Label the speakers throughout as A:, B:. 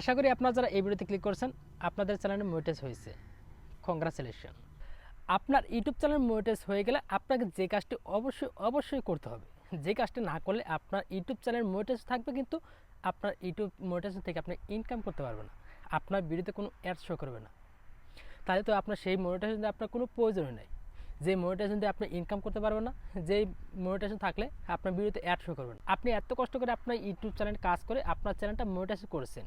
A: আশা করি আপনারা যারা এই ভিডিওতে ক্লিক করেছেন, আপনাদের চ্যানেলে মোটেজ হয়েছে। কংগ্রাচুলেশন আপনার ইউটিউব চ্যানেল মোটেজ হয়ে গেলে আপনাকে যে কাজটি অবশ্যই অবশ্যই করতে হবে। যে কাজটি না করলে আপনার ইউটিউব চ্যানেল মোটেজ থাকবে কিন্তু আপনার ইউটিউব মোটেজ থেকে আপনি ইনকাম করতে পারবেন না। আপনার ভিডিওতে কোনো অ্যাড শো করবে না। তাহলে তো আপনার সেই মনিটাইজেশন আপনার কোনো প্রয়োজনই নেই। যে মনিটাইজেশন দিয়ে আপনি ইনকাম করতে পারবেন না, যেই মনিটাইজেশন থাকলে আপনার ভিডিওতে অ্যাড শো করবেন আপনি এত কষ্ট করে আপনার ইউটিউব চ্যানেল কাজ করে আপনার চ্যানেলটা মনিটাইজ করেছেন।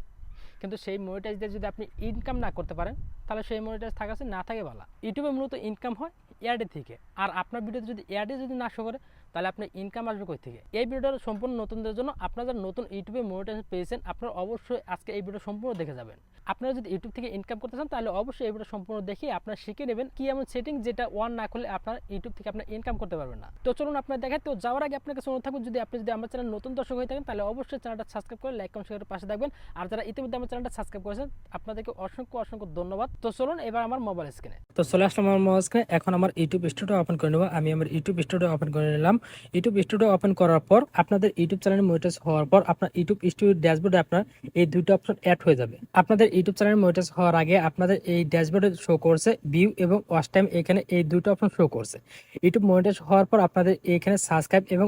A: কিন্তু সেই মনিটাইজ দিয়ে যদি আপনি ইনকাম না করতে পারেন, তাহলে সেই মনিটাইজ থাকা না থাকে ভালো ইউটিউবে মূলত ইনকাম হয় অ্যাডের থেকে। আর আপনার ভিডিওতে যদি অ্যাডে যদি না শো করে তাহলে আপনার ইনকাম আসবে কই থেকে? এই ভিডিওটা সম্পূর্ণ নতুনদের জন্য। আপনারা যারা নতুন ইউটিউবে মনিটাইজেশন পেয়েছেন, আপনারা অবশ্যই আজকে এই ভিডিও সম্পূর্ণ দেখে যাবেন। আপনারা যদি ইউটিউব থেকে ইনকাম করতে চান, তাহলে অবশ্যই এই ভিডিও সম্পূর্ণ দেখে আপনারা শিখে নেবেন কি এমন সেটিং যেটা ওয়ান না করলে আপনার ইউটিউব থেকে আপনার ইনকাম করতে পারবেন না। তো চলুন আপনার দেখেন তো যাওয়ার আগে আপনার কাছে অনুরোধ থাকবে, যদি আপনি যদি আমার চ্যানেল নতুন দর্শক হয়ে থাকেন, তাহলে অবশ্যই চ্যানেলটা সাবস্ক্রাইব করে লাইক কমেন্ট শেয়ারের পাশে থাকবেন। আর যারা ইতিমধ্যে আমার চ্যানেলটা সাবস্ক্রাইব করেছেন, আপনাদেরকে অসংখ্য অসংখ্য ধন্যবাদ। তো চলুন এবার আমার মোবাইল স্ক্রিনে তো চলে আসলাম আমার মোবাইল স্ক্রিনে এখন আমার ইউটিউব স্টুডিও ওপেন করে নেব। আমি আমার ইউটিউব স্টুডিও ওপেন করে নিলাম। ইউটিউব স্টুডিও ওপেন করার পর আপনাদের ইউটিউব চ্যানেল মনিটাইজ হওয়ার পর আপনার ইউটিউব স্টুডিও ড্যাশবোর্ডে আপনার এই দুইটা অপশন অ্যাড হয়ে যাবে। আপনাদের ইউটিউব চ্যানেল মনিটাইজ হওয়ার আগে আপনাদের এই ড্যাশবোর্ডে শো করছে ভিউ এবং ওয়াচ টাইম এখানে এই দুটো অপশন শো করছে। ইউটিউব মনিটাইজ হওয়ার পর আপনাদের এখানে সাবস্ক্রাইব এবং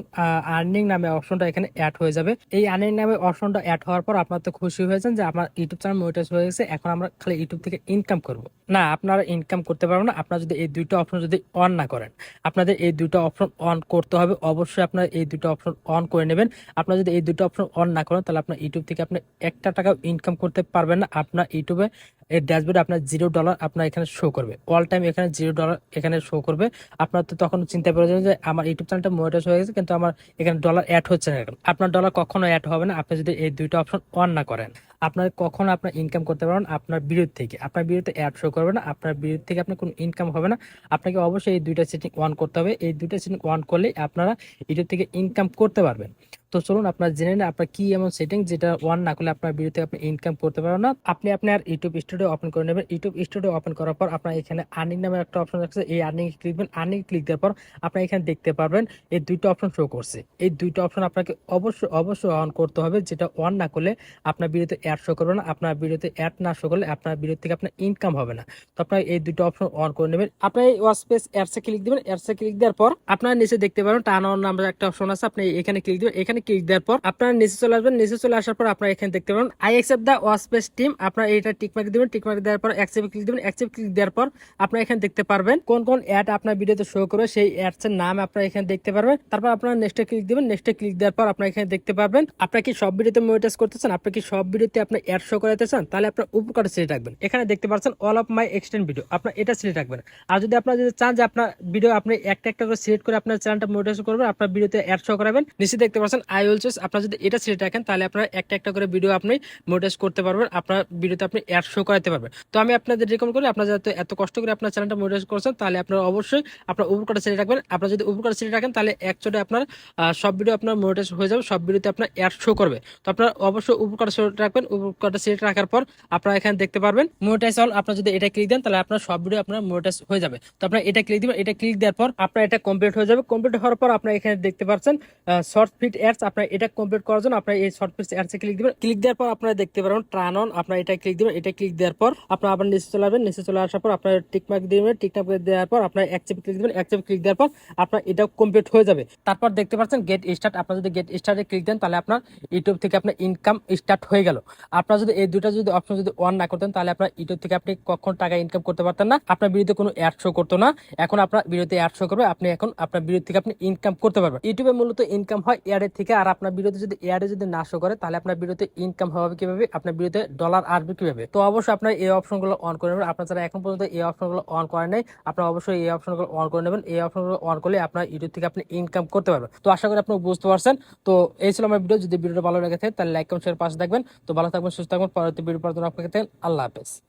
A: আর্নিং নামে অপশনটা এখানে অ্যাড হয়ে যাবে। এই আর্নিং নামে অপশনটা অ্যাড হওয়ার পর আপনার তো খুশি হয়েছেন যে আমার ইউটিউব চ্যানেল মনিটাইজ হয়ে গেছে, এখন আমরা খালি ইউটিউব থেকে ইনকাম করব। না, আপনারা ইনকাম করতে পারবেন না, আপনারা যদি এই দুইটা অপশন যদি অন না করেন, আপনাদের এই দুটো অপশন অন করতে হবে অবশ্যই আপনার এই দুটো অপশন অন করে নেবেন। আপনারা যদি এই দুটো অপশন অন না করেন, তাহলে আপনার ইউটিউব থেকে আপনি একটা টাকা ইনকাম করতে পারবেন না। আপনার ইউটিউবে এর ড্যাশবোর্ডে আপনার জিরো ডলার আপনার এখানে শো করবে। অল টাইম এখানে জিরো ডলার এখানে শো করবে। আপনার তো তখন চিন্তা করে যে, আমার ইউটিউব চ্যানেলটা মনিটাইজ হয়ে গেছে, কিন্তু আমার এখানে ডলার অ্যাড হচ্ছে না আপনার ডলার কখনো অ্যাড হবে না। আপনি যদি এই দুইটা অপশন অন না করেন। আপনার কখন আপনার ইনকাম করতে পারবেন আপনার বিরোধ থেকে। আপনার বিরুদ্ধে অ্যাড শো করবে না, আপনার বিরোধ থেকে আপনার কোনো ইনকাম হবে না। আপনাকে অবশ্যই এই দুইটা সেটিং অন করতে হবে। এই দুইটা সেটিং অন করলে আপনারা ইউটিউব থেকে ইনকাম করতে পারবেন। তো চলুন আপনার জেনে নেন আপনার কি এমন সেটিং যেটা ওয়ান না করলে আপনার ভিডিওতে আপনি ইনকাম করতে পারবেন না। আপনি আপনার ইউটিউব স্টুডিও ওপেন করে নেবেন। ইউটিউব স্টুডিও ওপেন করার পর আপনার এখানে আর্নিং নামের একটা অপশন আছে। এই আর্নিং ক্লিক করবেন। আর্নিং ক্লিক দেওয়ার পর আপনি এখানে দেখতে পারবেন এই দুইটা অপশন শো করছে। এই দুইটা অপশন আপনাকে অবশ্যই অবশ্যই অন করতে হবে, যেটা অন না করলে আপনার ভিডিওতে অ্যাড শো করবে না। আপনার ভিডিওতে অ্যাড না শো করলে আপনার ভিডিও থেকে আপনার ইনকাম হবে না। তো আপনার এই দুটো অপশন অন করে নেবেন। আপনার এই ওয়াসপেস অ্যাডসে ক্লিক দিবেন। অ্যাডসে ক্লিক দেওয়ার পর আপনার নিচে দেখতে পারবেন টার্ন অন নাম্বার একটা অপশন আছে। আপনি এখানে ক্লিক দিবেন। এখানে ক্লিক দেওয়ার পর আপনার নিচে চলে আসবেন, নিচে চলে আসার পর আপনার এখানে দেখতে পারেন আই অ্যাকসেপ্ট দ্য ওয়াসপেস টিম আপনার এটা টিকমার্ক দিবেন টিকমার্ক দেওয়ার পর অ্যাকসেপ্ট ক্লিক দিবেন অ্যাকসেপ্ট ক্লিক দেওয়ার পর আপনার এখানে দেখতে পারবেন কোন কোন অ্যাড আপনার ভিডিওতে শো করবে, সেই অ্যাডস এর নাম আপনার এখানে দেখতে পারবেন, তারপর আপনার নেক্সটে ক্লিক দিবেন নেক্সটে ক্লিক দেওয়ার পর আপনার এখানে দেখতে পারবেন, আপনার কি সব ভিডিওতে মনিটাইজ করতে চান আপনি কি সব ভিডিওতে আপনি অ্যাড শো করাতে চান তাহলে আপনার উপকার সিলেক্ট রাখবেন। এখানে দেখতে পাচ্ছেন all of my extend video আপনার এটা সিলেক্ট রাখবেন। আর যদি আপনার যদি চান যে আপনার ভিডিও আপনি একটা একটা করে সিলেক্ট করে আপনার চ্যানেলটা মনিটাইজ করবেন, আপনার ভিডিওতে অ্যাড শো করাবেন, নিচে দেখতে পাচ্ছেন আই উইল চুজ আপনার যদি এটা সিলেক্ট রাখেন, তাহলে আপনার একটা একটা করে ভিডিও আপনি মনিটাইজ করতে পারবেন, আপনার ভিডিওতে আপনি অ্যাড শো করাতে পারবেন। তো আমি আপনাদের রেকমেন্ড করি, আপনারা যাতে এত কষ্ট করে আপনার চ্যানেলটা মনিটাইজ করছেন, তাহলে আপনারা অবশ্যই আপনার উপকার সিলেক্ট রাখবেন। আপনার যদি উপকার সিলেক্ট রাখেন, তাহলে একচোটে আপনার সব ভিডিও আপনার মনিটাইজ হয়ে যাবে, সব ভিডিওতে আপনার অ্যাড শো করবে। তো আপনার অবশ্যই উপকার সিলেক্ট রাখবেন, উপকারটা সিলেক্ট রাখার পর আপনারা এখানে দেখতে পারবেন মনিটাইজ অল আপনার যদি এটা ক্লিক দেন, তাহলে আপনার সব ভিডিও আপনার মনিটাইজ হয়ে যাবে। তো আপনার এটা ক্লিক দিবেন, এটা ক্লিক দেওয়ার পর আপনার এটা কমপ্লিট হয়ে যাবে। কমপ্লিট হওয়ার পর আপনার এখানে দেখতে পাচ্ছেন শর্ট ফিট অ্যাডস আপনার এটা কমপ্লিট করার জন্য আপনার এই শর্ট ফিট অ্যাডসে ক্লিক দিবেন। ক্লিক দেওয়ার পর আপনারা দেখতে পারবেন ট্রান অন আপনার এটা ক্লিক দিবেন, এটা ক্লিক দেওয়ার পর আপনার আবার নিচে চলে আসবেন। নিচে চলে আসার পর আপনার টিকমার্ক দিবেন টিকমার্ক দেওয়ার পর আপনার অ্যাকসেপ্ট ক্লিক দিবেন। অ্যাকসেপ্ট ক্লিক দেওয়ার পর আপনার এটা কমপ্লিট হয়ে যাবে। তারপর দেখতে পাচ্ছেন গেট স্টার্ট আপনার যদি গেট স্টার্টে ক্লিক দেন তাহলে আপনার ইউটিউব থেকে আপনার ইনকাম স্টার্ট হয়ে গেল। আপনার যদি এই দুটা যদি অপশন যদি অন না করতেন তাহলে আপনার ইউটিউব থেকে আপনি কখন টাকা ইনকাম করতে পারতেন না। আপনার ভিডিওতে কোনো অ্যাড শো করতো না। এখন আপনার ভিডিওতে অ্যাড শো করবে। আপনি এখন আপনার ভিডিও থেকে আপনি ইনকাম করতে পারবেন। ইউটিউবে মূলত ইনকাম হয় অ্যাডের থেকে আর আপনার ভিডিওতে যদি অ্যাডে যদি না শো করে, তাহলে আপনার ভিডিওতে ইনকাম হবে কীভাবে? আপনার ভিডিওতে ডলার আসবে কীভাবে? তো অবশ্যই আপনার এই অপশনগুলো অন করে নেবেন। আপনার যারা এখন পর্যন্ত এই অপশনগুলো অন করে নাই, আপনার অবশ্যই এই অপশনগুলো অন করে নেবেন। এই অপশনগুলো অন করলে আপনার ইউটিউব থেকে আপনি ইনকাম করতে পারবেন। তো আশা করি আপনি বুঝতে পারছেন। তো এই ছিল আমার ভিডিও যদি ভিডিওটা ভালো লেগে থাকে, তাহলে লাইক কমেন্ট শেয়ার পাশে থাকবেন। তো ভালো থাকবেন, সুস্থ থাকবেন। পরবর্তী ভিডিও পর্যন্ত আপনাকে আল্লাহ হাফেজ।